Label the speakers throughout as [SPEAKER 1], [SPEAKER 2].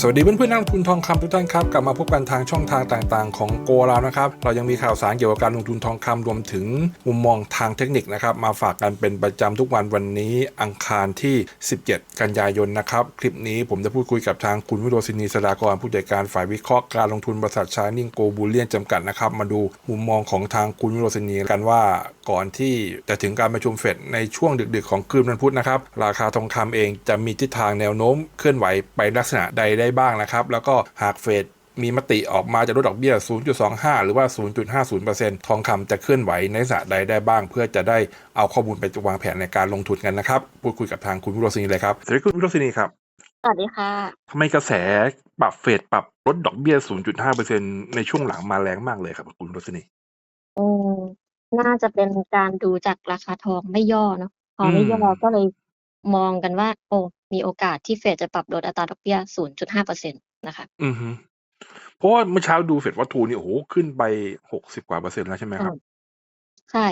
[SPEAKER 1] สวัสดีเพื่อนๆนักลงทุนทองคำทุกท่านครับกลับมาพบกันทางช่องทางต่างๆ ของโกลานะครับเรายังมีข่าวสารเกี่ยวกับการลงทุนทองคำรวมถึงมุมมองทางเทคนิคนะครับมาฝากกันเป็นประจำทุกวันวันนี้อังคารที่ 17 กันยายนนะครับคลิปนี้ผมจะพูดคุยกับทางคุณวิโรจนีสดากรผู้จัดการฝ่ายวิเคราะห์การลงทุนบริษัทชานิ่งโกบูเลียนจำกัดนะครับมาดูมุมมองของทางคุณวิโรจนีกันว่าก่อนที่จะถึงการประชุมเฟดในช่วงดึกๆ ของคืนวันพุธนะครับราคาทองคำเองจะมีทิศทางแนวโน้มเคลื่อนไหวไปลักษณะใดได้บ้างนะครับ แล้วก็หากเฟดมีมติออกมาจะลดดอกเบี้ย 0.25 หรือว่า 0.50%ทองคำจะเคลื่อนไหวในลักษณะใดได้บ้าง เพื่อจะได้เอาข้อมูลไปวางแผนในการลงทุนกันนะครับ พูดคุยกับทางคุณวิโรจนีเลยครับสวัสดีคุณวิโรจนีครับ
[SPEAKER 2] สวัสดีค่ะ
[SPEAKER 1] ทำไมกระแสปรับเฟดปรับลดดอกเบี้ย 0.5%ในช่วงหลังมาแรงมากเลยครับ คุณวิโรจนี
[SPEAKER 2] อืมน่าจะเป็นการดูจากราคาทองไม่ย่อเนาะพอไม่ย่อ
[SPEAKER 1] อืม
[SPEAKER 2] ก็เลยมองกันว่า โอ้ มีโอกาสที่เฟดจะปรับลดอัตราดอกเบี้ย 0.5เปอร์เซ็นต์นะคะ
[SPEAKER 1] อือฮึเพราะว่าเมื่อเช้าดูเฟดวัตถุนี่โอ้โหขึ้นไป 60 กว่าเปอร์เซ็นต์แล้วใช่ไหมครับ
[SPEAKER 2] ใช่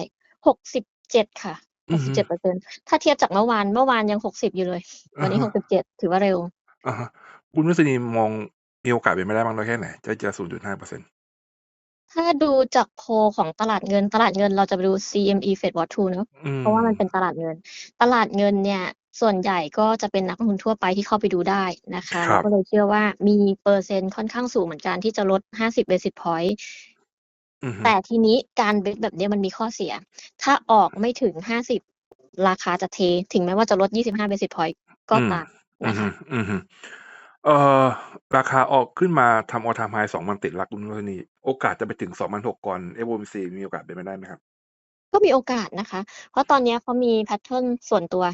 [SPEAKER 2] หกสิบเจ็ดค่ะ
[SPEAKER 1] อื
[SPEAKER 2] ห
[SPEAKER 1] อกฮึ
[SPEAKER 2] สิบเจ็ดเปอร์เซ็นต์ถ้าเทียบจากเมื่อวาน เมื่อวานยังหกสิบอยู่เลย วันนี้ห
[SPEAKER 1] อ่ากฮะ
[SPEAKER 2] สิบเจ็ดถือว่าเร็ว
[SPEAKER 1] อ่าฮะคุณวิศนีมองมีโอกาสเป็นไปได้บ้างน้อยแค่ไหน จะเจอ0.5เปอร์เซ็นต์
[SPEAKER 2] ถ้าดูจากโพลของตลาดเงินตลาดเงินเราจะไปดู CME Fed Watch 2เนาะ
[SPEAKER 1] อื
[SPEAKER 2] เพราะว่ามันเป็นตลาดเงิน ตลาดเงินเนี่ย ส่วนใหญ่ก็จะเป็นนักลงทุนทั่วไปที่เข้าไปดูได้นะคะ
[SPEAKER 1] ค
[SPEAKER 2] เรา
[SPEAKER 1] รับ
[SPEAKER 2] ก็เลยเชื่อว่ามีเปอร์เซ็นต์ค่อนข้างสูงเหมือนกันที่จะลด 50 basis point
[SPEAKER 1] อือฮึ
[SPEAKER 2] แต่ทีนี้การเบรกแบบนี้มันมีข้อเสีย ถ้าออกไม่ถึง 50 ราคาจะเท ถึงแม้ว่าจะลด 25 basis point ก็
[SPEAKER 1] อืม
[SPEAKER 2] ตาม
[SPEAKER 1] อื
[SPEAKER 2] นะ
[SPEAKER 1] อฮึ
[SPEAKER 2] คะ
[SPEAKER 1] อือฮึเอ่อราคาออกขึ้นมาทำออทามไฮสองวันติดละคุณวิศนีโอกาสจะไปถึง2,006ก่อน FOMC มีโอกาสเป็นไปได้ไหมครับ
[SPEAKER 2] ก็มีโอกาสนะคะ เพราะตอนเนี้ยเขามีแพทเทิร์นส่วนตัว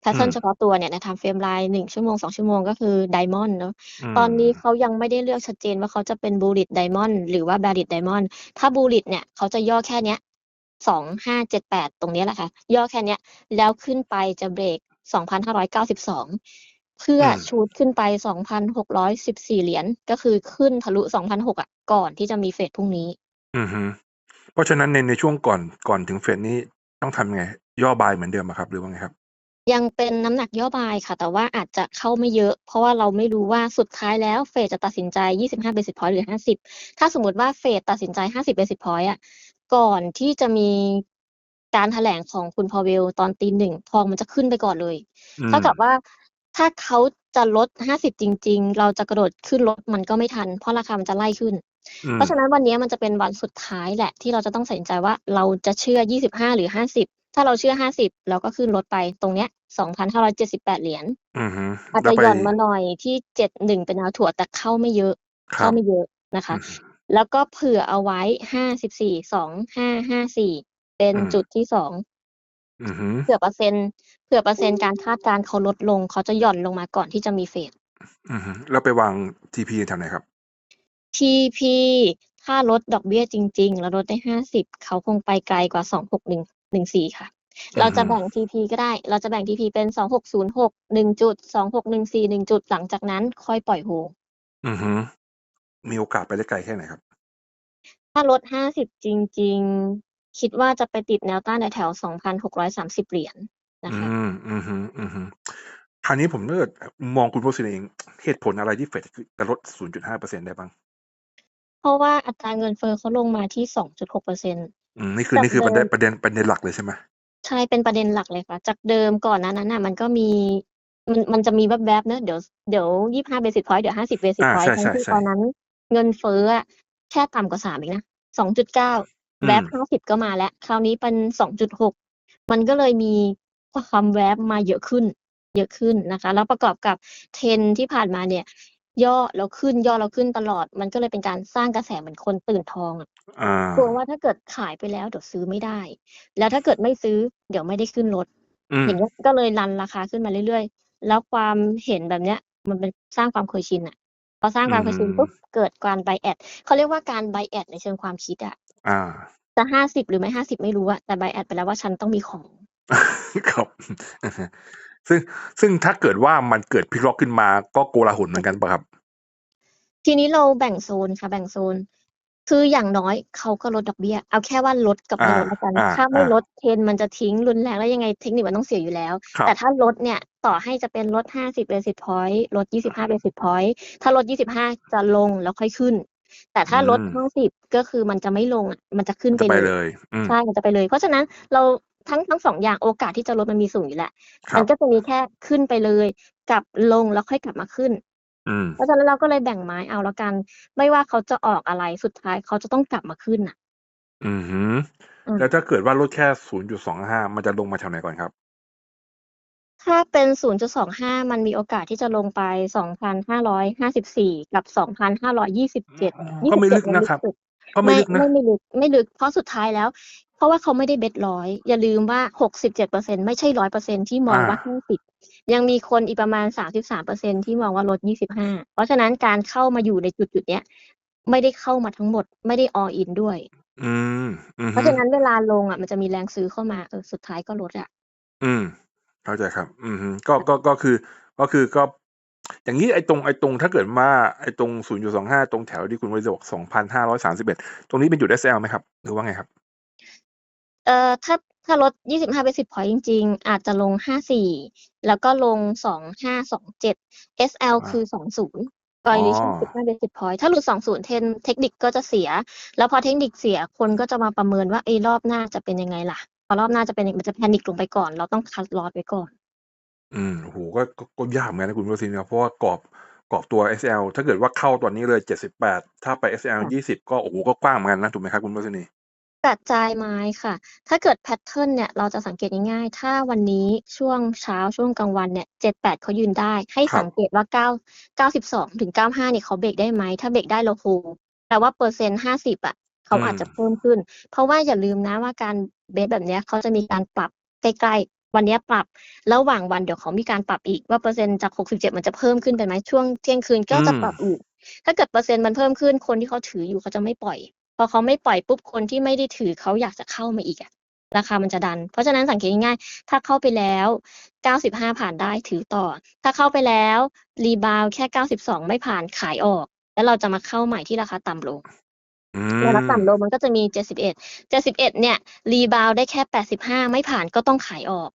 [SPEAKER 2] แพท
[SPEAKER 1] อื
[SPEAKER 2] เทิร์น
[SPEAKER 1] ม
[SPEAKER 2] เฉพาะตัวเนี่ยใน time frame line หนึ่งชั่วโมงสองชั่วโมงก็คือ Diamond เนาะ
[SPEAKER 1] อื
[SPEAKER 2] ตอนนี้
[SPEAKER 1] ม
[SPEAKER 2] เขายังไม่ได้เลือกชัดเจนว่าเขาจะเป็น Bullish Diamond หรือว่า Bearish Diamond ถ้า Bullish เนี่ยเขาจะย่อแค่เนี้ยสองห้าเจ็ดแปดตรงเนี้ยแหละค่ะ ย่อแค่เนี้ย แล้วขึ้นไปจะเบรกสองพันห้าร้อยเก้าสิบสองเพื่อ
[SPEAKER 1] อืม
[SPEAKER 2] ชูดขึ้นไปสองพันหกร้อยสิบสี่เหรียญก็คือขึ้นทะลุสองพันหกอะก่อนที่จะมีเฟดพรุ่งนี้
[SPEAKER 1] อือฮึเพราะฉะนั้นในในช่วงก่อนก่อนถึงเฟดนี้ต้องทำไง ย่อบายเหมือนเดิมอะครับหรือว่าไงครับ
[SPEAKER 2] ยังเป็นน้ำหนักย่อบายค่ะ แต่ว่าอาจจะเข้าไม่เยอะ เพราะว่าเราไม่รู้ว่าสุดท้ายแล้วเฟดจะตัดสินใจ 25 basis point หรือ 50 ถ้าสมมติว่าเฟดตัดสินใจ 50 basis point อะก่อนที่จะมีการแถลงของคุณพอเวลตอนตีหนึ่งทองมันจะขึ้นไปก่อนเลย
[SPEAKER 1] อื
[SPEAKER 2] เท่ามกับว่าถ้าเขาจะลด 50 จริง ๆ เราจะกระโดดขึ้นรถมันก็ไม่ทัน เพราะราคามันจะไล่ขึ้น
[SPEAKER 1] อื
[SPEAKER 2] เพ
[SPEAKER 1] ม
[SPEAKER 2] ราะฉะนั้นวันนี้มันจะเป็นวันสุดท้ายแหละที่เราจะต้องตัดสินใจว่าเราจะเชื่อ 25 หรือ 50 ถ้าเราเชื่อ50เราก็ขึ้นรถไปตรงเนี้ย2,578เหรียญ
[SPEAKER 1] อือฮึ
[SPEAKER 2] อาจ
[SPEAKER 1] แล้
[SPEAKER 2] จะ
[SPEAKER 1] วไป
[SPEAKER 2] หย่อนมาหน่อยที่71เป็นแนวถั่วแต่เข้าไม่เยอะ
[SPEAKER 1] ค
[SPEAKER 2] เข้า
[SPEAKER 1] รับ
[SPEAKER 2] ไม่เยอะนะคะ
[SPEAKER 1] อืม
[SPEAKER 2] แล้วก็เผื่อเอาไว้54 2554เป็น
[SPEAKER 1] อืม
[SPEAKER 2] จุดที่สอง
[SPEAKER 1] อือฮึ
[SPEAKER 2] เผื่อเปอร์เซ็นต์เผื่อเปอร์เซ็นต์การคาดการณ์เขาลดลง เขาจะหย่อนลงมาก่อนที่จะมีเฟด
[SPEAKER 1] อือฮึแล้วไปวาง TP แถวไหนครับ
[SPEAKER 2] TP ถ้าลดดอกเบี้ยจริง ๆ แล้วลดได้50เขาคงไปไกลกว่า 26114ค่ะ
[SPEAKER 1] อื
[SPEAKER 2] เรา
[SPEAKER 1] อ
[SPEAKER 2] จะ
[SPEAKER 1] ฮึ
[SPEAKER 2] แบ่ง TP ก็ได้ เราจะแบ่ง TP เป็น2606 1จุด2614 1จุดหลังจากนั้นค่อยปล่อยโฮ
[SPEAKER 1] อือฮึมีโอกาสไปได้ไกลแค่ไหนครับ
[SPEAKER 2] ถ้าลด50จริง ๆ คิดว่าจะไปติดแนวต้านแถวๆ2,630เหรียญนะ
[SPEAKER 1] อื
[SPEAKER 2] คะ
[SPEAKER 1] มอือฮึอือฮึคราวนี้ผมถ้าเกิดมองคุณโพสินเองเหตุผลอะไรที่เฟดจะลด 0.5%ได้บ้าง
[SPEAKER 2] เพราะว่าอัตราเงินเฟ้อเขาลงมาที่ 2.6%
[SPEAKER 1] อื มนี่คือ
[SPEAKER 2] จาก
[SPEAKER 1] นี่คือ
[SPEAKER 2] เดิ
[SPEAKER 1] ประเด็น
[SPEAKER 2] ม
[SPEAKER 1] ประเด็นประเด็นหลักเลยใช่ไหม
[SPEAKER 2] ใช่เป็นประเด็นหลักเลยค่ะ จากเดิมก่อนหน้านั้นน่ะมันก็มีมันมันจะมีแวบๆเนอะเดี๋ยวเดี๋ยว25 basis point เดี๋ยว50 basis
[SPEAKER 1] อ่า
[SPEAKER 2] point
[SPEAKER 1] ใช่
[SPEAKER 2] ทั้ง
[SPEAKER 1] ใช่
[SPEAKER 2] ที่
[SPEAKER 1] ใช่
[SPEAKER 2] ตอนนั้นเงินเฟ้ออะแค่ต่ำกว่า3เองนะ2.9
[SPEAKER 1] อื
[SPEAKER 2] แว
[SPEAKER 1] ม
[SPEAKER 2] บ50ก็มาแล้ว คราวนี้เป็น2.6มันก็เลยมีความแวบมาเยอะขึ้น เยอะขึ้นนะคะ แล้วประกอบกับเทรนด์ที่ผ่านมาเนี่ย ย่อแล้วขึ้นย่อแล้วขึ้นตลอด มันก็เลยเป็นการสร้างกระแสเหมือนคนตื่นทองอะ
[SPEAKER 1] อ่า
[SPEAKER 2] กลัวว่าถ้าเกิดขายไปแล้วเดี๋ยวซื้อไม่ได้ แล้วถ้าเกิดไม่ซื้อเดี๋ยวไม่ได้ขึ้นรถ
[SPEAKER 1] อืม
[SPEAKER 2] อย่างเงี้ยก็เลยรันราคาขึ้นมาเรื่อยๆ แล้วความเห็นแบบเนี้ย มันเป็นสร้างความเคยชินอะพอสร้าง
[SPEAKER 1] อื
[SPEAKER 2] ความเคยชินปุ๊บ
[SPEAKER 1] ม
[SPEAKER 2] เกิดการ buy at เขาเรียกว่าการ buy at ในเชิงความคิดอะ
[SPEAKER 1] อ่า
[SPEAKER 2] จะห้าสิบหรือไม่ห้าสิบไม่รู้อะแต่ buy at ไปแล้วว่าฉันต้องมีของ
[SPEAKER 1] ครับอือฮึ ซึ่งซึ่งถ้าเกิดว่ามันเกิดพลิกล็อกขึ้นมาก็โกลาหลเหมือนกันป่ะครับ
[SPEAKER 2] ทีนี้เราแบ่งโซนค่ะ แบ่งโซน คืออย่างน้อยเขาก็ลดดอกเบี้ย เอาแค่ว่าลดกับ
[SPEAKER 1] อ่า
[SPEAKER 2] ไม่ลดแล้วกัน
[SPEAKER 1] อ่า
[SPEAKER 2] ถ้าไม่
[SPEAKER 1] อ่า
[SPEAKER 2] ลดเทรนด์มันจะทิ้งรุนแรงแล้วยังไงเทคนิคมันต้องเสียอยู่แล้ว
[SPEAKER 1] ครับ
[SPEAKER 2] แต่ถ้าลดเนี่ยต่อให้จะเป็นลด 50 basis point ลด 25 basis point ถ้าลด 25 จะลงแล้วค่อยขึ้นแต่ถ้าลด
[SPEAKER 1] อืม
[SPEAKER 2] 50ก็คือมันจะไม่ลงอะมันจะขึ้น
[SPEAKER 1] จะ
[SPEAKER 2] ไป
[SPEAKER 1] ไป
[SPEAKER 2] เล
[SPEAKER 1] เลยยอืม
[SPEAKER 2] ใช่ มันจะไปเลย เพราะฉะนั้นเรา ทั้งทั้งสองอย่างโอกาสที่จะลดมันมีสูงอยู่แหละ
[SPEAKER 1] ครั
[SPEAKER 2] มั
[SPEAKER 1] บ
[SPEAKER 2] นก็จะมีแค่ขึ้นไปเลยกับลงแล้วค่อยกลับมาขึ้น
[SPEAKER 1] อืม
[SPEAKER 2] เพราะฉะนั้นเราก็เลยแบ่งไม้เอาแล้วกัน ไม่ว่าเขาจะออกอะไรสุดท้ายเขาจะต้องกลับมาขึ้นน่ะ
[SPEAKER 1] อือหือ
[SPEAKER 2] อืม
[SPEAKER 1] แล้วถ้าเกิดว่าลดแค่ศูนย์จุดสองห้ามันจะลงมาแถวไหนก่อนครับ
[SPEAKER 2] ถ้าเป็น0.25มันมีโอกาสที่จะลงไป2,554กับ2,527
[SPEAKER 1] ก็ไม่ลึก
[SPEAKER 2] 27
[SPEAKER 1] นะครับ
[SPEAKER 2] สุด
[SPEAKER 1] ก็ไม่
[SPEAKER 2] ไม่
[SPEAKER 1] ลึกนะ
[SPEAKER 2] ไม่ไม่ลึกไม่ลึกเพราะสุดท้ายแล้ว เพราะว่าเขาไม่ได้เบ็ดร้อยอย่าลืมว่า67%ไม่ใช่100%ที่มองว่า
[SPEAKER 1] อ่า
[SPEAKER 2] 50ยังมีคนอีกประมาณ33%ที่มองว่าลด25เพราะฉะนั้นการเข้ามาอยู่ในจุดจุดๆเนี้ยไม่ได้เข้ามาทั้งหมด ไม่ได้ all in ด้วย
[SPEAKER 1] อืมอือ
[SPEAKER 2] เพ
[SPEAKER 1] หื
[SPEAKER 2] ราะ
[SPEAKER 1] อ
[SPEAKER 2] ฉะนั้นเวลาลงอะ มันจะมีแรงซื้อเข้ามาเออสุดท้ายก็ลดอะ
[SPEAKER 1] อืม เข้าใจครับ อือหือก็ก็ก็คือ ก็คือก็ อย่างนี้ไอ้ตรงไอ้ตรงถ้าเกิดว่าไอ้ตรงศูนย์จุดสองห้าตรงแถวที่คุณวริศบอกสองพันห้าร้อยสามสิบเอ็ดตรงนี้เป็นจุด SL ไหมครับ หรือว่าไงครับ
[SPEAKER 2] เอ่อถ้าถ้าลด25 basis point จริง ๆ อาจจะลง54แล้วก็ลง2527 SL
[SPEAKER 1] อ่า
[SPEAKER 2] คือ20กรณีที่
[SPEAKER 1] อ๋อ
[SPEAKER 2] 15 basis point ถ้าหลุด20เทนเทคนิคก็จะเสีย แล้วพอเทคนิคเสียคนก็จะมาประเมินว่าไอ้รอบหน้าจะเป็นยังไงล่ะพอรอบหน้าจะเป็นยังมันจะแพนิคลงไปก่อน เราต้องคัดลอสไว้ก่อน
[SPEAKER 1] อืม โอ้โหก็ ก็ ก็ยากเหมือนกันนะคุณวริศครับ เพราะว่ากรอบ กรอบตัว SL ถ้าเกิดว่าเข้าตอนนี้เลยเจ็ดสิบแปดถ้าไป SL ยี่สิบก็ โอ้โหก็กว้างเหมือนกันนะ ถูกไหมครับคุณวริศนี
[SPEAKER 2] กระจายไม้ค่ะ ถ้าเกิดแพทเทิร์นเนี่ย เราจะสังเกตง่าย ๆ ถ้าวันนี้ช่วงเช้า ช่วงกลางวันเนี่ยเจ็ดแปดเขายืนได้ ให้
[SPEAKER 1] ครับ
[SPEAKER 2] สังเกตว่าเก้าเก้าสิบสองถึงเก้าห้าเนี่ย เขาเบรกได้ไหม ถ้าเบรกได้เราโฮแต่ว่าเปอร์เซ็นต์ห้าสิบอะเขาอาจจะเพิ่มขึ้น เพราะว่าอย่าลืมนะว่า การ เบสแบบเนี้ย เขาจะมีการปรับใกล้ ๆ วันเนี้ยปรับระหว่างวันเดี๋ยวเขามีการปรับอีกว่าเปอร์เซ็นต์จากหกสิบเจ็ดมันจะเพิ่มขึ้นไปไหมช่วงเที่ยงคืนก็จะปรับอีกถ้าเกิดเปอร์เซ็นต์มันเพิ่มขึ้นคนที่เขาถืออยู่เขาจะไม่ปล่อย พอเขาไม่ปล่อยปุ๊บคนที่ไม่ได้ถือเขาอยากจะเข้ามาอีกอะราคามันจะดัน เพราะฉะนั้นสังเกตง่ายๆถ้าเข้าไปแล้ว 95 ผ่านได้ถือต่อ ถ้าเข้าไปแล้วรีบาวแค่ 92 ไม่ผ่านขายออก แล้วเราจะมาเข้าใหม่ที่ราคาต่ำลง
[SPEAKER 1] อื
[SPEAKER 2] ราคาต่ำล
[SPEAKER 1] ม
[SPEAKER 2] งมันก็จะมี 71 71 เนี่ยรีบาวได้แค่ 85 ไม่ผ่านก็ต้องขายออก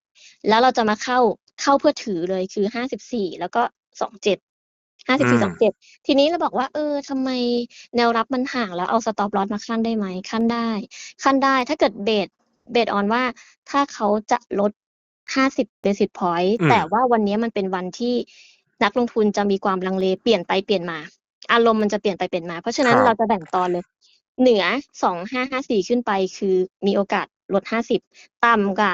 [SPEAKER 2] แล้วเราจะมาเข้าเข้าเพื่อถือเลยคือ54แล้วก็27
[SPEAKER 1] อืม
[SPEAKER 2] 54 27ทีนี้เราบอกว่า เออทำไมแนวรับมันห่างแล้วเอาสต็อปลอสมาขั้นได้ไหมขั้นได้ขั้นได้ถ้าเกิดเบสเบสออนว่าถ้าเขาจะลด50 basis point
[SPEAKER 1] อืม
[SPEAKER 2] แต่ว่าวันนี้มันเป็นวันที่นักลงทุนจะมีความลังเลเปลี่ยนไปเปลี่ยนมา อารมณ์มันจะเปลี่ยนไปเปลี่ยนมา เพราะฉะนั้น
[SPEAKER 1] ครับ
[SPEAKER 2] เราจะแบ่งตอนเลย เหนือ2554ขึ้นไปคือมีโอกาส ลด 50 ต่ำกว่า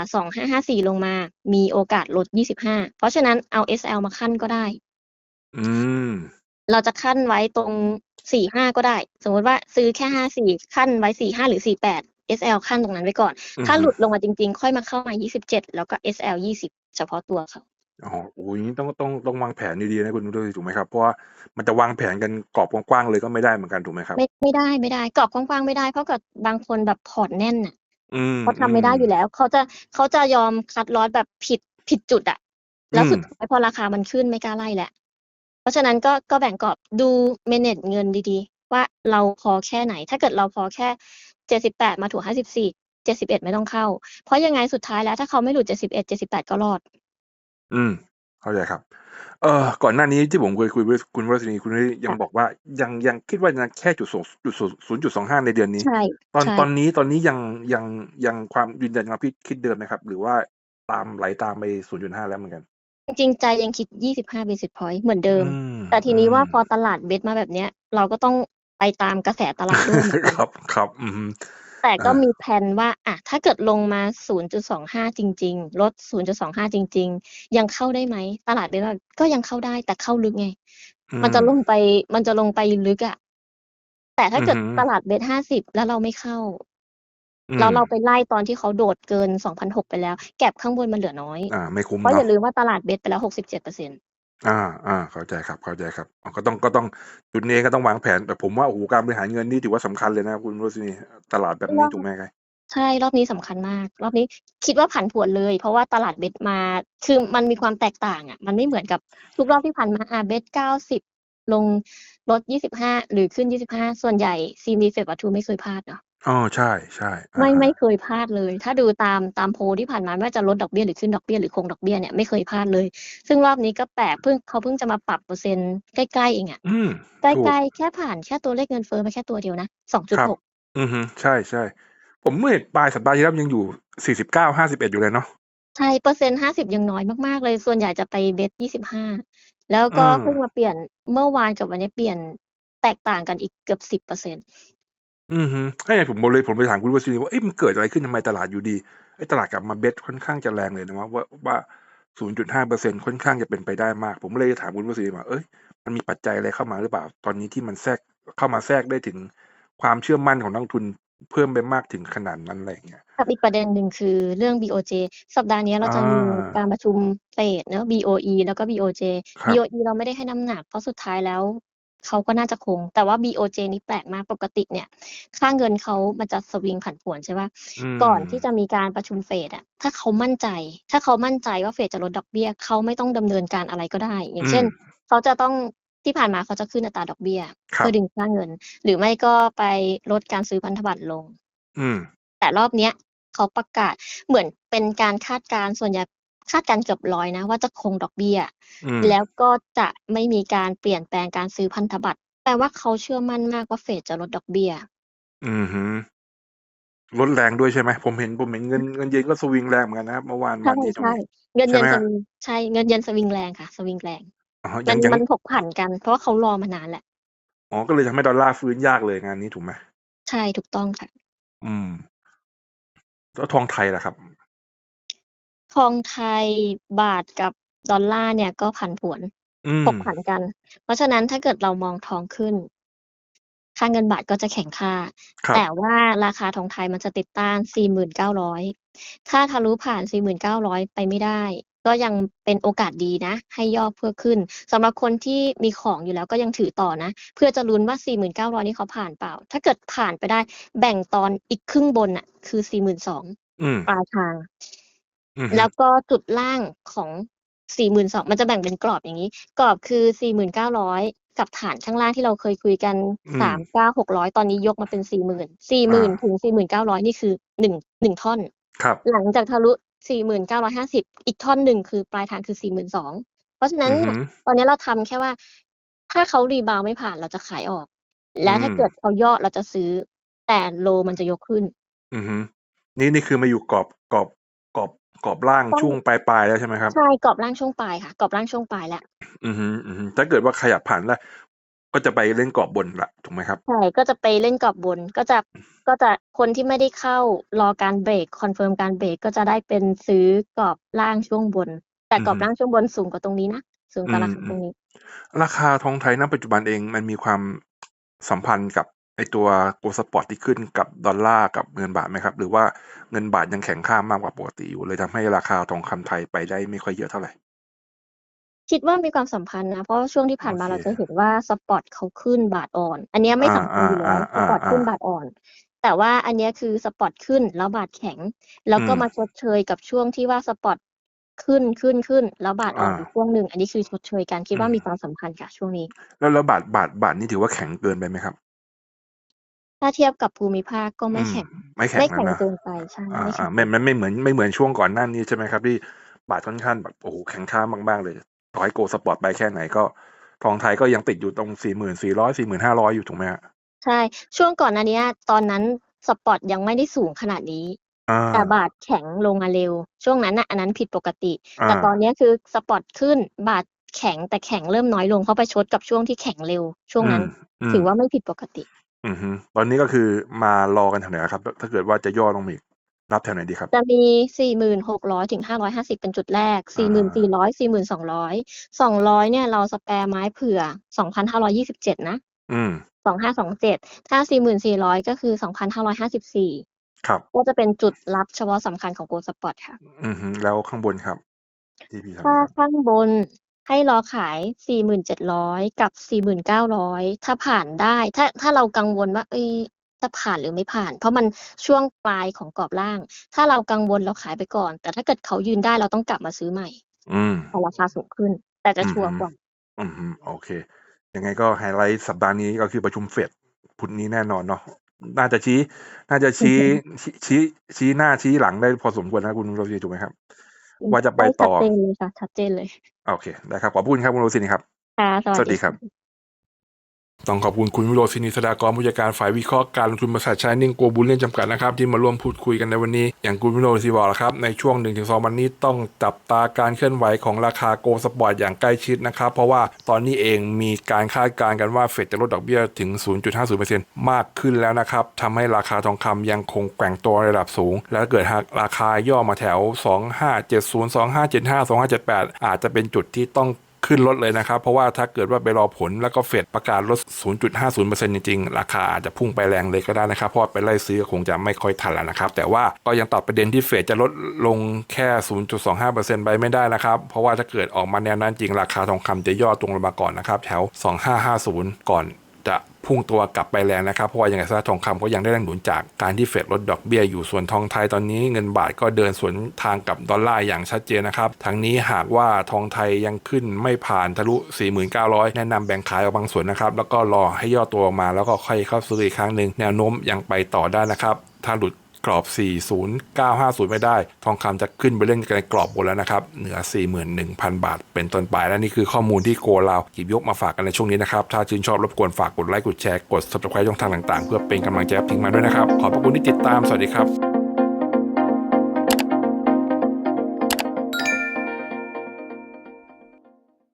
[SPEAKER 2] 2554 ลงมา มีโอกาสลด 25 เพราะฉะนั้นเอา SL มาขั้นก็ได้
[SPEAKER 1] อืม
[SPEAKER 2] เราจะขั้นไว้ตรง 45 ก็ได้ สมมติว่าซื้อแค่ 54 ขั้นไว้ 45 หรือ 48 SL ขั้นตรงนั้นไว้ก่อน
[SPEAKER 1] อือ
[SPEAKER 2] ถ้า
[SPEAKER 1] ฮึ
[SPEAKER 2] หลุดลงมาจริง ๆ ค่อยมาเข้ามา 27 แล้วก็ SL 20 เฉพาะตัวเขา
[SPEAKER 1] อ๋อโอ้ยอย่างนี้ต้องต้องต้องวางแผนดีๆนะคุณด้วยถูกไหมครับ เพราะว่ามันจะวางแผนกันกรอบกว้างๆเลยก็ไม่ได้เหมือนกันถูกไหมครับ
[SPEAKER 2] ไม่ไม่ได้ไม่ได้กรอบกว้างๆไม่ได้เพราะกับบางคนแบบพอร์ตแน่นน่ะ
[SPEAKER 1] อืม
[SPEAKER 2] เขาทำไม่ได้อยู่แล้ว เขาจะเขาจะยอมคัดลอสแบบผิดผิดจุดอะแล้วสุดท้ายพอราคามันขึ้นไม่กล้าไล่แหละ เพราะฉะนั้นก็ก็แบ่งกรอบดูเมเนจเงินดีๆ ว่าเราพอแค่ไหน ถ้าเกิดเราพอแค่เจ็ดสิบแปดมาถูกห้าสิบสี่เจ็ดสิบเอ็ดไม่ต้องเข้า เพราะยังไงสุดท้ายแล้ว ถ้าเขาไม่หลุดเจ็ดสิบเอ็ดเจ็ดสิบแปดก็รอด
[SPEAKER 1] อืม เข้าใจครับ เอ่อก่อนหน้านี้ที่ผมเคยคุยกับคุณวรศนีคุณยังบอกว่า ยังยังคิดว่ายังแค่จุดศูนย์จุดศูนย์จุดสองห้าในเดือนนี้
[SPEAKER 2] ใช่
[SPEAKER 1] ตอน
[SPEAKER 2] ใช่
[SPEAKER 1] ตอนนี้ตอนนี้ยังยังยังความยืนยันความคิดคิดเดิมไหมครับ หรือว่าตามไหลตามไปศูนย์จุดห้าแล้วเหมือนกัน
[SPEAKER 2] จริงๆใจยังคิดยี่สิบห้าเบสิ point เหมือนเดิม
[SPEAKER 1] อืม
[SPEAKER 2] แต่ทีนี้ว่า
[SPEAKER 1] อืม
[SPEAKER 2] พอตลาดเบสมาแบบเนี้ย เราก็ต้องไปตามกระแสตลาดด้วยเหมือนกัน
[SPEAKER 1] ครับ ครับอืม
[SPEAKER 2] แต่ก็
[SPEAKER 1] อ่ามี
[SPEAKER 2] มีแผนว่าอะถ้าเกิดลงมา 0.25 จริง ๆ ลด 0.25 จริง ๆ ยังเข้าได้ไหม ตลาดเบสว่าก็ยังเข้าได้แต่เข้าลึกไง มันจะลงไปมันจะลงไปลึกอะแต่ถ้าเกิด
[SPEAKER 1] อือหือ
[SPEAKER 2] ตลาดเบส50แล้วเราไม่เข้า
[SPEAKER 1] อืม
[SPEAKER 2] แล้วเราไปไล่ตอนที่เขาโดดเกิน2,600ไปแล้ว แก็บข้างบนมันเหลือน้อย
[SPEAKER 1] อ่าไม่คุ้ม
[SPEAKER 2] เพราะอย่า
[SPEAKER 1] เนาะ
[SPEAKER 2] ลืมว่าตลาดเบสไปแล้ว 67เปอร์เซ็นต์
[SPEAKER 1] อ่าอ่าเข้าใจครับ เข้าใจครับ อ๋อ ก็ต้อง ก็ต้อง จุดนี้ก็ต้องวางแผน แต่ผมว่า โอ้โหการบริหารเงินนี่ถือว่าสำคัญเลยนะคุณโรสนีตลาดแบบนี้ถูกไหมครับ
[SPEAKER 2] ใช่ รอบนี้สำคัญมาก รอบนี้คิดว่าผันผวนเลย เพราะว่าตลาดเบสมา คือมันมีความแตกต่างอะมันไม่เหมือนกับทุกรอบที่ผ่านมา อะเบสเก้าสิบลง ลดยี่สิบห้าหรือขึ้นยี่สิบห้าส่วนใหญ่ซีมีเฟกวัตถุไม่เคยพลาดเนาะ
[SPEAKER 1] อ๋อใช่ใช่
[SPEAKER 2] ไม่ไม่เคยพลาดเลย ถ้าดูตาม ตามโพที่ผ่านมา ไม่ว่าจะลดดอกเบี้ย หรือขึ้นดอกเบี้ย หรือคงดอกเบี้ยเนี่ย ไม่เคยพลาดเลย ซึ่งรอบนี้ก็แปลก เพิ่ง เขาเพิ่งจะมาปรับเปอร์เซ็นต์ใกล้ ๆ เองอะ
[SPEAKER 1] อื
[SPEAKER 2] ใกล้ ๆ แค่ผ่านแค่ตัวเลขเงินเฟ้อมาแค่ตัวเดียวนะ สองจุดหก
[SPEAKER 1] อือฮึ ใช่ ๆ ผมเมื่อเห็นปลายสัปดาห์ที่แล้วยังอยู่สี่สิบเก้าห้าสิบเอ็ดอยู่เลยเนาะ
[SPEAKER 2] ใช่ เปอร์เซ็นต์ห้าสิบยังน้อยมาก ๆ เลย ส่วนใหญ่จะไปเบสยี่สิบห้าแล้วก็เพิ่งมาเปลี่ยน เมื่อวานกับวันนี้เปลี่ยน แตกต่างกันอีกเกือบสิบเปอร์เซ
[SPEAKER 1] อืมฮึ ถ้ผมบอกเลย ผมไปถามคุณ Vaseline ว่า"เอ๊ะ มันเกิดอะไรขึ้น ทำไมตลาดอยู่ดี เอ๊ตลาดกลับมาเบสค่อนข้างจะแรงเลยนะว่า ว่า ว่า 0.5%ค่อนข้างจะเป็นไปได้มาก"ผมเลยถามคุณ Vaseline ว่า"เอ้ยมันมีปัจจัยอะไรเข้ามาหรือเปล่า ตอนนี้ที่มันแทรก เข้ามาแทรกได้ถึงความเชื่อมั่นของนักทุนเพิ่มไปมากถึงขนาดนั้น?"อะไรเงี้ย
[SPEAKER 2] อีกประเด็นหนึ่ง คือเรื่อง BOJ สัปดาห์นี้เราจะมีการประชุมเฟดเนาะ BOE แล้วก็ BOJ BOE เราไม่ได้ให้น้ำหนัก เพราะสุดท้ายแล้ว เขาก็น่าจะคง แต่ว่า BOJ นี่แปลกมากปกติเนี่ย ค่าเงินเขามันจะสวิงผันผวนใช่ปะ
[SPEAKER 1] อืม
[SPEAKER 2] ก่อนที่จะมีการประชุมเฟดอะถ้าเขามั่นใจ ถ้าเขามั่นใจว่าเฟดจะลดดอกเบี้ยเขาไม่ต้องดำเนินการอะไรก็ได้ อย่างเช่น
[SPEAKER 1] อืม
[SPEAKER 2] เขาจะต้องที่ผ่านมาเขาจะขึ้นอัตราดอกเบี้ย
[SPEAKER 1] ครับ
[SPEAKER 2] เพื่อดึงค่าเงิน หรือไม่ก็ไปลดการซื้อพันธบัตรลง
[SPEAKER 1] อืม
[SPEAKER 2] แต่รอบเนี้ยเขาประกาศเหมือนเป็นการคาดการณ์ส่วนใหญ่ คาดการณ์เกือบร้อยนะ ว่าจะคงดอกเบี้ย
[SPEAKER 1] อืม
[SPEAKER 2] แล้วก็จะไม่มีการเปลี่ยนแปลงการซื้อพันธบัตรแปลว่าเขาเชื่อมั่นมากว่าเฟดจะลดดอกเบี้ย
[SPEAKER 1] อืมฮึลดแรงด้วยใช่ไหมผมเห็นผมเห็นเงินเงินเย็นก็สวิงแรงเหมือนกันนะครับเมื่อวาน
[SPEAKER 2] ใช่
[SPEAKER 1] วันนี้ตรง
[SPEAKER 2] ใช่
[SPEAKER 1] นี้
[SPEAKER 2] เงิน
[SPEAKER 1] ใช่
[SPEAKER 2] เย็น
[SPEAKER 1] ไหม
[SPEAKER 2] ส
[SPEAKER 1] ฮะ
[SPEAKER 2] วิงใช่เงินเย็นสวิงแรงค่ะ สวิงแรง
[SPEAKER 1] อ๋อ
[SPEAKER 2] มั
[SPEAKER 1] ยัง
[SPEAKER 2] น
[SPEAKER 1] ยัง
[SPEAKER 2] มันผกผันกัน เพราะว่าเขารอมานานแหละ
[SPEAKER 1] อ๋อก็เลยทำให้ดอลลาร์ฟื้นยากเลยงานนี้ถูกไหม
[SPEAKER 2] ใช่ถูกต้องค่ะ
[SPEAKER 1] อืม แล้วทองไทยล่ะครับ
[SPEAKER 2] ทองไทยบาทกับดอลลาร์เนี่ยก็ผันผวน
[SPEAKER 1] อืม
[SPEAKER 2] ผกผันกัน เพราะฉะนั้นถ้าเกิดเรามองทองขึ้น ค่าเงินบาทก็จะแข็งค่า
[SPEAKER 1] ครับ
[SPEAKER 2] แต่ว่าราคาทองไทยมันจะติดต้าน 4,900 ถ้าทะลุผ่าน 4,900 ไปไม่ได้ ก็ยังเป็นโอกาสดีนะ ให้ย่อเพื่อขึ้นสำหรับคนที่มีของอยู่แล้วก็ยังถือต่อนะ เพื่อจะลุ้นว่า 4,900 นี่เขาผ่านเปล่า ถ้าเกิดผ่านไปได้ แบ่งตอนอีกครึ่งบนน่ะ คือ 42,000
[SPEAKER 1] อืม
[SPEAKER 2] ปลายทาง
[SPEAKER 1] อืมฮึ
[SPEAKER 2] แล้วก็จุดล่างของ 42,000 มันจะแบ่งเป็นกรอบอย่างนี้ กรอบคือ 4,900 กับฐานข้างล่างที่เราเคยคุยกัน
[SPEAKER 1] อืม
[SPEAKER 2] 3,900ตอนนี้ยกมาเป็น 40,000
[SPEAKER 1] อ่า
[SPEAKER 2] 40,000ถึง 4,900 นี่คือหนึ่งหนึ่งท่อน
[SPEAKER 1] ครับ
[SPEAKER 2] หลังจากทะลุ 4,950 อีกท่อนหนึ่ง คือปลายทางคือ 42,000 เพราะฉะนั้น
[SPEAKER 1] อือ
[SPEAKER 2] เนี่ย
[SPEAKER 1] ฮึ
[SPEAKER 2] ตอนนี้เราทำแค่ว่า ถ้าเขารีบาวด์ไม่ผ่านเราจะขายออกและถ้า
[SPEAKER 1] อืม
[SPEAKER 2] เกิดเขาย่อเราจะซื้อ แต่โลมันจะยกขึ้น
[SPEAKER 1] อือฮึ นี่ นี่คือมาอยู่กรอบ กรอบกรอบกรอบล่าง
[SPEAKER 2] ต้อง
[SPEAKER 1] ช่วงปลายปลายๆแล้วใช่ไหมครับ
[SPEAKER 2] ใช่กรอบล่างช่วงปลายค่ะกรอบล่างช่วงปลายแล้ว
[SPEAKER 1] อือฮึอือฮึถ้าเกิดว่าขยับผ่านแล้วก็จะไปเล่นกรอบบนละถูกไหมครับ
[SPEAKER 2] ใช่ก็จะไปเล่นกรอบบนก็จะก็จะคนที่ไม่ได้เข้ารอการเบรกคอนเฟิร์มการเบรกก็จะได้เป็นซื้อกรอบล่างช่วงบน แต่กรอบ
[SPEAKER 1] อือฮึ
[SPEAKER 2] ล่างช่วงบนสูงกว่าตรงนี้นะสูงกว่าราคา
[SPEAKER 1] อืม
[SPEAKER 2] ตรงนี้
[SPEAKER 1] ราคาทองไทยณปัจจุบันเองมันมีความสัมพันธ์กับ ไอตัวโกลสปอร์ตที่ขึ้นกับดอลลาร์กับเงินบาทไหมครับ หรือว่าเงินบาทยังแข็งค่ามากกว่าปกติอยู่เลยทำให้ราคาทองคำไทยไปได้ไม่ค่อยเยอะเท่าไหร่
[SPEAKER 2] คิดว่ามีความสัมพันธ์นะ เพราะว่าช่วงที่ผ่านมา
[SPEAKER 1] โอเค
[SPEAKER 2] เราจะเห็นว่าสปอตเขาขึ้นบาทอ่อน อันเนี้ยไม่
[SPEAKER 1] อ่า
[SPEAKER 2] สำคัญอยู่แล้ว
[SPEAKER 1] อ่า
[SPEAKER 2] สปอต
[SPEAKER 1] อ่า
[SPEAKER 2] ขึ้น
[SPEAKER 1] อ่า
[SPEAKER 2] บาทอ่อน แต่ว่าอันเนี้ยคือสปอตขึ้นแล้วบาทแข็ง แล้วก็
[SPEAKER 1] อืม
[SPEAKER 2] มาชดเชยกับช่วงที่ว่าสปอตขึ้นขึ้นขึ้น แล้วบาทอ่อน
[SPEAKER 1] อ่า
[SPEAKER 2] อยู่ช่วงหนึ่งอันนี้คือชดเชยกันคิดว่า
[SPEAKER 1] อืม
[SPEAKER 2] มีความสัมพันธ์ค่ะช่วงนี้
[SPEAKER 1] แล้วแล้วบาทบาทบาทนี่ถือว่าแข็งเกินไปไหมครับ
[SPEAKER 2] ถ้าเทียบกับภูมิภาคก็ไม่
[SPEAKER 1] อืม
[SPEAKER 2] แข็ง
[SPEAKER 1] ไม่แข็ง
[SPEAKER 2] ไม่
[SPEAKER 1] นะ
[SPEAKER 2] แข็ง
[SPEAKER 1] นะ
[SPEAKER 2] เกินไปใช่
[SPEAKER 1] อ่า
[SPEAKER 2] ไม่แข็
[SPEAKER 1] อ่างไม่มันไม่เหมือนไม่เหมือนช่วงก่อนหน้านี้ใช่ไหมครับที่บาทค่อนข้างแบบโอ้โหแข็งค่ามากๆเลยต่อให้โกลสปอร์ตไปแค่ไหนก็ทองไทยก็ยังติดอยู่ตรงสี่หมื่นสี่ร้อยสี่หมื่นห้าร้อยอยู่ถูกไหมฮะ
[SPEAKER 2] ใช่ ช่วงก่อนหน้านี้ตอนนั้นสปอตยังไม่ได้สูงขนาดนี้
[SPEAKER 1] อ่า
[SPEAKER 2] แต่บาทแข็งลงมาเร็ว ช่วงนั้นน่ะอันนั้นผิดปกติ
[SPEAKER 1] อ่า
[SPEAKER 2] แต่ตอนเนี้ยคือสปอตขึ้นบาทแข็งแต่แข็งเริ่มน้อยลงเพราะไปชดกับช่วงที่แข็งเร็ว ช่วงนั้น
[SPEAKER 1] อืม
[SPEAKER 2] ถือว่าไม่ผิดปกติ
[SPEAKER 1] อืมฮึ ตอนนี้ก็คือมารอกันแถวไหนครับ ถ้าเกิดว่าจะย่อลงมาอีก รับแถวไหนดีครับ
[SPEAKER 2] จะมี 4,600 ถึง 550 เป็นจุดแรก
[SPEAKER 1] อ่า
[SPEAKER 2] 4,400 4,200 200 เนี่ยเราสแปร์ไม้เผื่อ 2,527 นะ
[SPEAKER 1] อืม
[SPEAKER 2] 2,527 ถ้า 4,400 ก็คือ 2,554
[SPEAKER 1] ครับ
[SPEAKER 2] ก็จะเป็นจุดรับเฉพาะสำคัญของโกลสปอร์ตค่ะ
[SPEAKER 1] อืมฮึ แล้วข้างบนครับ ที่พี่ทำ
[SPEAKER 2] ถ้า
[SPEAKER 1] ครับ
[SPEAKER 2] ข้างบน ให้รอขาย 4,700 กับ 4,900 ถ้าผ่านได้ ถ้าถ้าเรากังวลว่า เอ้ยจะผ่านหรือไม่ผ่าน เพราะมันช่วงปลายของกรอบล่าง ถ้าเรากังวลเราขายไปก่อน แต่ถ้าเกิดเขายืนได้เราต้องกลับมาซื้อใหม่
[SPEAKER 1] อืม
[SPEAKER 2] พอราคาสูงขึ้น แต่จะ
[SPEAKER 1] อืม
[SPEAKER 2] ชัวร์
[SPEAKER 1] ฮึ
[SPEAKER 2] กว่า
[SPEAKER 1] อืมฮึโอเค ยังไงก็ไฮไลท์สัปดาห์นี้ก็คือประชุมเฟดพุธนี้แน่นอนเนาะน่าจะชี้ น่าจะชี้ชี้ชี้ชี้หน้าชี้หลังได้พอสมควรนะคุณโรซินีถูกไหมครับ ว่าจะไปต่อ
[SPEAKER 2] ชัดเจนเลยค่ะชัดเจนเลย
[SPEAKER 1] โอเค ได้ครับ ขอบคุณครับ คุณโรซินีครับ
[SPEAKER 2] ค่ะส
[SPEAKER 1] สวั
[SPEAKER 2] วั
[SPEAKER 1] ส
[SPEAKER 2] ส
[SPEAKER 1] ดี
[SPEAKER 2] ดี
[SPEAKER 1] ครับ
[SPEAKER 2] ค่ะ
[SPEAKER 1] ต้องขอบคุณคุณวิโรจน์ศินิสดากรผู้จัดการฝ่ายวิเคราะห์การลงทุนบริษัทชายนิ่งโกลบุลเลียนจำกัดนะครับที่มาร่วมพูดคุยกันในวันนี้ อย่างคุณวิโรจน์ศิบอกแล้วครับในช่วง 1-2 วันนี้ต้องจับตาการเคลื่อนไหวของราคาโกลสปอร์ตอย่างใกล้ชิดนะครับ เพราะว่าตอนนี้เองมีการคาดการณ์กันว่าเฟดจะลดดอกเบี้ยถึง 0.50%มากขึ้นแล้วนะครับทำให้ราคาทองคำยังคงแกว่งตัวระดับสูง และเกิดหากราคาย่อมาแถว 2570 2575 2578 อาจจะเป็นจุดที่ต้อง ขึ้นลดเลยนะครับ เพราะว่าถ้าเกิดว่าไปรอผลแล้วก็เฟดประกาศลด 0.50%จริงๆ ราคาอาจจะพุ่งไปแรงเลยก็ได้นะครับ เพราะาไปไล่ซื้อคงจะไม่ค่อยทันแล้วนะครับ แต่ว่าก็ยังตอบประเด็นที่เฟดจะลดลงแค่ 0.25%ไปไม่ได้นะครับ เพราะว่าถ้าเกิดออกมาแนวนั้นจริงราคาทองคำจะย่อตรงลงมาก่อนนะครับแถว 2550 ก่อน จะพุ่งตัวกลับไปแรงนะครับ เพราะว่าอย่างไรซะทองคำก็ยังได้แรงหนุนจากการที่เฟดลดดอกเบี้ยอยู่ส่วนทองไทยตอนนี้เงินบาทก็เดินสวนทางกับดอลลาร์อย่างชัดเจนนะครับ ทั้งนี้หากว่าทองไทยยังขึ้นไม่ผ่านทะลุ 4,900 แนะนำแบ่งขายออกบางส่วนนะครับ แล้วก็รอให้ย่อตัวออกมาแล้วก็ค่อยเข้าซื้ออีกครั้งหนึ่งแนวโน้มยังไปต่อได้นะครับถ้าหลุด กรอบ 40950 ไม่ได้ ทองคำจะขึ้นไปเล่นในกรอบบนแล้วนะครับ เหนือ 41,000 บาท เป็นต้นไป และนี่คือข้อมูลที่โกลาหยิบยกมาฝากกันในช่วงนี้นะครับ ถ้าชื่นชอบรบกวนฝากกดไลค์ กดแชร์ กด subscribe ช่องทางต่างๆ เพื่อเป็นกำลังใจทิ้งมาด้วยนะครับ ขอบพระคุณที่ติดตาม สวัสดีครับ